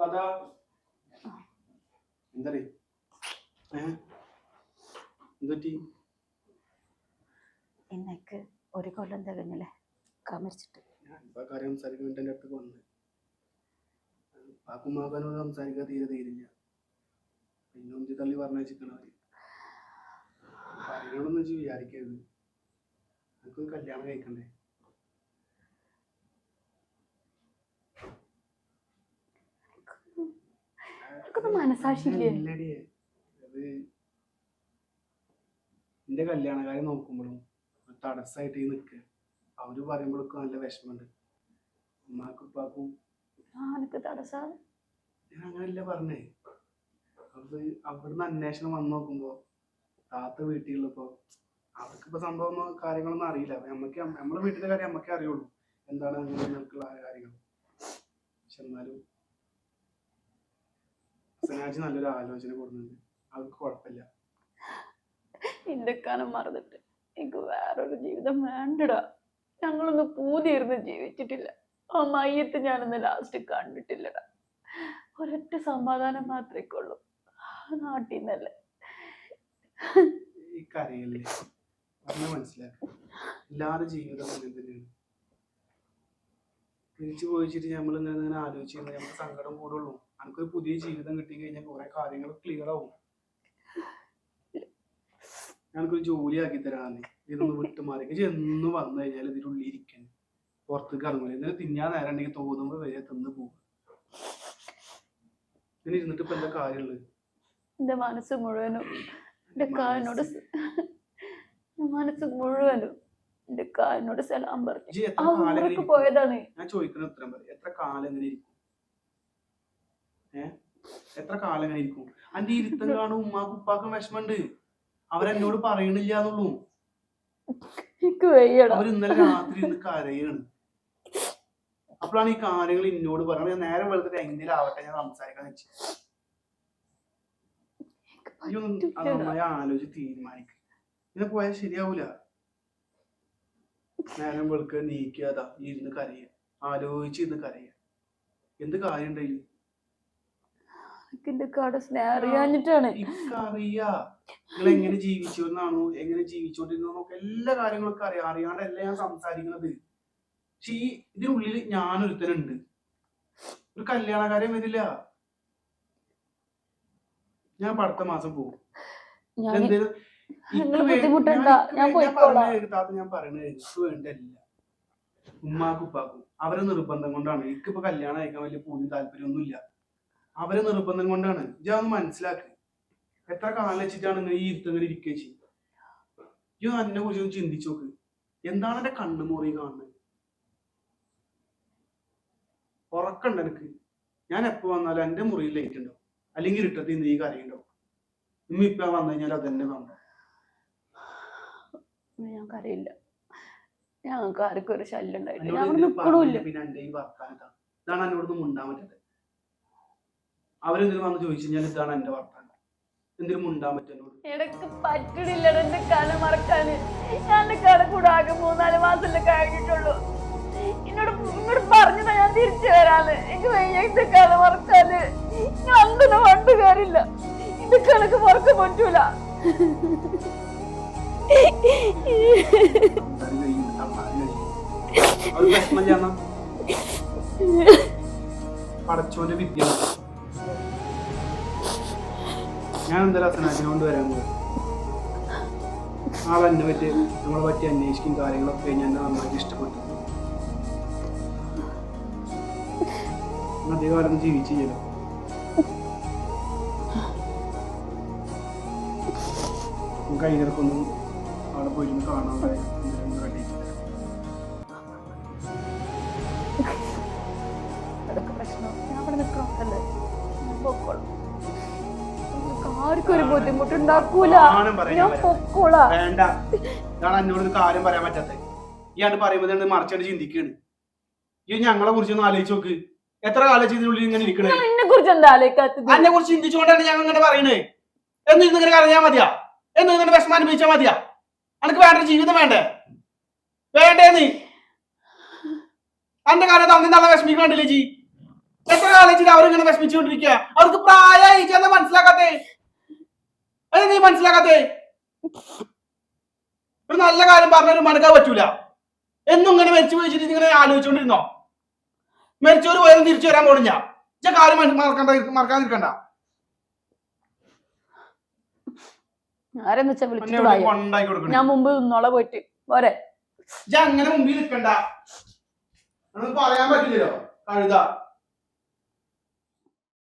കഥ. എന്തറി എന്തൊറ്റി എന്നൊക്കെ ഒരു കൊല്ലം തികഞ്ഞല്ലേ? കാമരിച്ചിട്ട്. കാര്യം സംസാരിക്കാൻ വേണ്ടി എന്റെ അടുത്ത് വന്ന്. പാക്കുമാക്കാനോട് സംസാരിക്കാൻ തീരെ തീരില്ല പിന്നെ ഒന്നി തള്ളി പറഞ്ഞിരിക്കണ അവർ കാര്യങ്ങളൊന്നും വെച്ച് വിചാരിക്കരുത്. എനിക്കൊരു കല്യാണം കഴിക്കണ്ടേ? ഇല്ലടിയെ. അത് എന്റെ കല്യാണക്കാരെ നോക്കുമ്പോഴും തടസ്സമായിട്ട് ഈ നിൽക്കുക അവർ പറയുമ്പോഴൊക്കെ നല്ല വിഷമമുണ്ട്. ഉമ്മാക്കും ഉപ്പാക്കും ഞാൻ അങ്ങനല്ല പറഞ്ഞേ. അത് അവിടുന്ന് അന്വേഷണം വന്ന് നോക്കുമ്പോ താത്ത വീട്ടിലുള്ളപ്പോ അവർക്കിപ്പോ സംഭവം കാര്യങ്ങളൊന്നും അറിയില്ല. നമ്മക്ക് നമ്മളെ വീട്ടിലെ കാര്യം നമ്മക്കേ അറിയുള്ളൂ. എന്താണ് അങ്ങനെ നിൽക്കുള്ള കാര്യങ്ങൾ പക്ഷെ എന്നാലും സനാജ് നല്ലൊരു ആലോചന കൊടുക്കുന്നുണ്ട് അവർക്ക് കുഴപ്പമില്ല. എന്റെ കനം മറന്നിട്ട് എനിക്ക് വേറൊരു ജീവിതം വേണ്ടടാ. ഞങ്ങളൊന്ന് പൂതിയിരുന്ന് ജീവിച്ചിട്ടില്ല. ആ മയ്യത്ത് ഞാനൊന്ന് ലാസ്റ്റ് കണ്ടിട്ടില്ലടാ. ഒരൊറ്റ സമാധാനം മാത്രമേ ഉള്ളൂ. ആ നാട്ടിൽ നിന്നല്ലേ ഈ കരയല്ലേ? പറഞ്ഞ മനസ്സിലാക്കുക എല്ലാവരുടെ ജീവിതം അങ്ങനെ തന്നെയാണ്. തിരിച്ചു പോയിച്ചിട്ട് നമ്മൾ ഇങ്ങനെ ആലോചിച്ച് കഴിഞ്ഞാൽ സങ്കടം കൂടുള്ളൂ. നമുക്കൊരു പുതിയ ജീവിതം കിട്ടി കഴിഞ്ഞാൽ കുറെ കാര്യങ്ങൾ ക്ലിയർ ആവും. ഞങ്ങൾക്കൊരു ജോലി ആക്കി തരാന്ന്. ഇതൊന്ന് വിട്ട് മാറി. എന്ന് വന്നു കഴിഞ്ഞാൽ ഉള്ളിൽ ഇരിക്കാൻ പുറത്തേക്ക് ഇറങ്ങില്ല ഇതിന് തിന്നാൻ നേരം ഉണ്ടെങ്കിൽ തോന്നുമ്പോൾ വരെ തിന്ന് പോകും. ഇങ്ങനെ ഇരുന്നിട്ട് ഇപ്പൊ എന്താ കാര്യമുള്ളത്? എന്റെ മനസ്സ് മുഴുവനും എന്റെ കാലിനോട് മനസ്സ്. മുഴുവനും എന്റെ കാലിനോട് സലാം പറഞ്ഞു. ഇങ്ങനെ? പോയതാണ്. ഞാൻ ചോദിക്കുന്ന ഉത്തരം പറയും. എത്ര കാലം എങ്ങനെ ഇരിക്കും? ഏ? എത്ര കാലം അങ്ങനെ ഇരിക്കും? അന്റെ ഇരുത്തം കാണും ഉമ്മാക്കും ഉപ്പാക്കും വിഷമുണ്ട് അവരെന്നോട് പറയണില്ല എന്നുള്ളൂ അവർ ഇന്നലെ രാത്രി ഇന്ന് കരയാണ്. അപ്പോഴാണ് ഈ കാര്യങ്ങൾ എന്നോട് പറയുന്നത് ഞാൻ നേരം വെളുത്തിട്ട് എങ്ങനെ ആവട്ടെ ഞാൻ സംസാരിക്കാൻ വെച്ചു. നന്നായി ആലോചിച്ച് തീരുമാനിക്കും. ഇങ്ങനെ പോയാൽ ശരിയാവൂല. നേരം വെളുക്കുക നീക്കുക അതാ ഇരുന്ന് കരയുക. ആലോചിച്ച് ഇന്ന് കരയുക. എന്ത് കാര്യം ഉണ്ടായില്ല കാട് സ്നേഹം അറിയാഞ്ഞിട്ടാണ്. എങ്ങനെ ജീവിച്ചു എന്നാണോ എങ്ങനെ ജീവിച്ചോണ്ടിരുന്നോ എല്ലാ കാര്യങ്ങളൊക്കെ അറിയാം. അറിയാണ്ടല്ല ഞാൻ സംസാരിക്കുന്നത്. പക്ഷെ ഈ ഇതിനുള്ളിൽ ഞാനൊരുത്തനുണ്ട്. ഒരു കല്യാണകാര്യം വരില്ല. ഞാൻ അടുത്ത മാസം പോകും ഞാൻ എന്തേലും ഞാൻ പറയണത് എനിക്ക് വേണ്ടല്ല ഉമ്മാക്കും ഉപ്പാക്കും. അവരെ നിർബന്ധം കൊണ്ടാണ്. എനിക്കിപ്പോ കല്യാണം അയക്കാൻ വലിയ പൂതി താല്പര്യമൊന്നുമില്ല. അവരെ നിർബന്ധം കൊണ്ടാണ്. ഇജ്ജ് ഒന്ന് മനസ്സിലാക്കി. എത്ര കാലം വെച്ചിട്ടാണ് ഇങ്ങനെ ഈ ഇരുത്തങ്ങനെ ഇരിക്കുക ചെയ്യും? ഇജ്ജ് എന്നെ കുറിച്ച് ഒന്ന് ചിന്തിച്ചു നോക്ക്. എന്താണ് എന്റെ കണ്ണു മോറി കാണുന്നത്? ഉറക്കണ്ട എനിക്ക് ഞാൻ എപ്പോ വന്നാലും എന്റെ മുറിയിൽ ലൈറ്റ് ഉണ്ടാവും അല്ലെങ്കിൽ ഇരുട്ടത്തിൽ നീ കരയുണ്ടാവും ഉമ്മ ഇപ്പ വന്നു കഴിഞ്ഞാൽ അതന്നെ വേണം ഞങ്ങൾക്ക് അറിയില്ല ഞങ്ങൾക്ക് ആർക്കും ഒരു ശല്യം ഉണ്ടായിട്ടില്ല. പിന്നെ എന്റെ ഈ വർത്താനം ഇതാണ് ഇതാണ് എന്നോടൊന്നും മുണ്ടാൻ പറ്റത് അവരെന്തിനും വന്ന് ചോദിച്ചു കഴിഞ്ഞാൽ ഇതാണ് എന്റെ വർത്താനം? എന്തിനും ഉണ്ടാൻ പറ്റും എനിക്ക് പറ്റണില്ലട എന്റെ കല മറക്കാന്. ഞാൻ കല കൂടെ ആകെ മൂന്നാൽ മാസം കഴിഞ്ഞിട്ടുള്ളൂ എന്നോട് എന്നോട് പറഞ്ഞു ഞാൻ തിരിച്ചു വരാന് എനിക്ക് വയ്യ എന്റെ കല മറക്കാന്. ഞാൻ അന്തിന് പണ്ട് കയറില്ല എന്റെ കണക്ക് മറക്കാൻ പറ്റൂല. പടച്ചോന്റെ വിദ്യ. ഞാൻ എന്താ അസനാജിനോണ്ട് വരാൻ പോകും ആൾ എന്നെ പറ്റി നമ്മളെ പറ്റി അന്വേഷിക്കും കാര്യങ്ങളൊക്കെ ഞാൻ നന്നായിട്ട് ഇഷ്ടപ്പെട്ടു അധികം കാലം ജീവിച്ചു ചെയ്യലോ കൈകിടക്കൊന്നും അവിടെ പോയിരുന്നു കാണാൻ പ്രശ്നം. ഞാൻ ആർക്കും ഒരു ബുദ്ധിമുട്ടുണ്ടാക്കൂല ഞാൻ വരാം. വേണ്ട. ഇതാണ് എന്നോട് ഒരു കാര്യം പറയാൻ പറ്റാത്ത ഇയാണ് പറയുമ്പോൾ മറിച്ചാണ്ട് ചിന്തിക്കാണ്. ഈ ഞങ്ങളെ കുറിച്ച് ഒന്ന് ആലോചിച്ച് നോക്ക്. എത്ര കാലം ഇതിനുള്ളിൽ ഇങ്ങനെ ഇരിക്കണേ? എന്നെ കുറിച്ച് എന്താ ആലോചിക്കാത്തത്? എന്നെ കുറിച്ച് ചിന്തിച്ചുകൊണ്ടാണ് ഞങ്ങൾ ഇങ്ങനെ പറയണേ. എന്ന് ഇന്നിങ്ങനെ കരഞ്ഞാൽ മതിയാ. എന്ന് ഇങ്ങനെ വിഷമം അനുഭവിച്ചാൽ മതിയാ. അനക്ക് വേണ്ട ജീവിതം വേണ്ടേ? വേണ്ടേ നീ അന്റെ കാലത്ത് അന്ന് നല്ല വിഷമിക്കണ്ടില്ലേ ജി എത്ര കാലിച്ചിട്ട് അവരിങ്ങനെ വിഷമിച്ചുകൊണ്ടിരിക്കുക അവർക്ക് പ്രായമായി ചെന്ന് മനസ്സിലാക്കാത്തേ? അത് നീ മനസ്സിലാക്കാത്തേ ഒരു നല്ല കാര്യം പറഞ്ഞാലും മണക്കാൻ പറ്റൂല. എന്നും ഇങ്ങനെ മരിച്ചു പോയിച്ചിട്ട് ഇങ്ങനെ ആലോചിച്ചുകൊണ്ടിരുന്നോ? മരിച്ചവര് പോയാലും തിരിച്ചു വരാൻ പോണില്ല. ഇച്ച കാര്യം മറക്കണ്ട മറക്കാതിരിക്കണ്ട ആരെന്ന് വെച്ചാ ഞാൻ മുമ്പ് നിന്നോളെ പോയിട്ട്. പോരെ. അങ്ങനെ മുമ്പിൽ നിൽക്കണ്ട. പറയാൻ പറ്റില്ലല്ലോ. കഴുത.